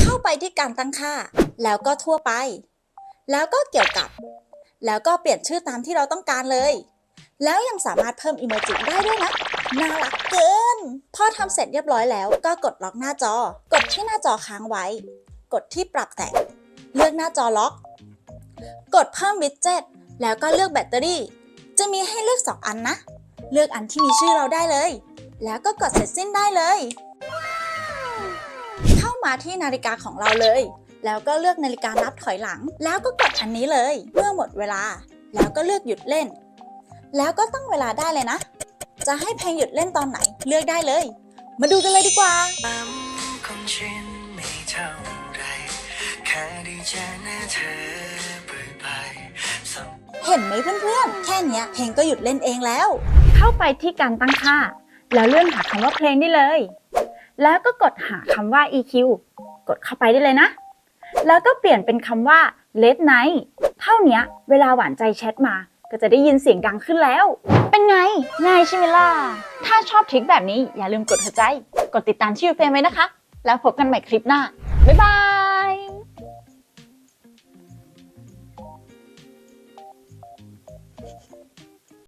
เข้าไปที่การตั้งค่า แล้วก็ทั่วไป แล้วก็เกี่ยวกับ แล้วก็เปลี่ยนชื่อตามที่เราต้องการเลย แล้วยังสามารถเพิ่มอิโมจิได้ด้วยนะ น่ารักเกิน พอทำเสร็จเรียบร้อยแล้วก็กดล็อกหน้าจอ กดที่หน้าจอค้างไว้ กดที่ปรับแต่ง เลือกหน้าจอล็อก กดเพิ่มวิดเจ็ต แล้วก็เลือกแบตเตอรี่ จะมีให้เลือก 2 อันนะ เลือกอันที่มีชื่อเราได้เลย แล้วก็กดเสร็จสิ้นได้เลยเข้า มาที่นาฬิกาของเราเลย แล้วก็เลือกนาฬิกานับถอยหลัง แล้วก็กดอันนี้เลย เมื่อหมดเวลา แล้วก็เลือกหยุดเล่น แล้วก็ตั้งเวลาได้เลยนะ จะให้เพลงหยุดเล่นตอนไหนเลือกได้เลย มาดูกันเลยดีกว่าของฉันไม่เท่าไรแค่ได้เจอหน้าเธอบ่อยๆสัมเห็นไหมเพื่อนๆ แค่เนี้ยเพลงก็หยุดเล่นเองแล้ว เข้าไปที่การตั้งค่า แล้วเลื่อนหาคำว่าเพลงได้เลย แล้วก็กดหาคำว่า EQ กดเข้าไปได้เลยนะ แล้วก็เปลี่ยนเป็นคำว่า late night เท่านี้เวลาหวานใจแชทมา ก็จะได้ยินเสียงดังขึ้นแล้ว เป็นไงง่ายใช่ไหมล่ะ ถ้าชอบทริคแบบนี้อย่าลืมกดหัวใจ กดติดตามชื่อเฟรมไว้นะคะ แล้วพบกันใหม่คลิปหน้า บ๊ายบาย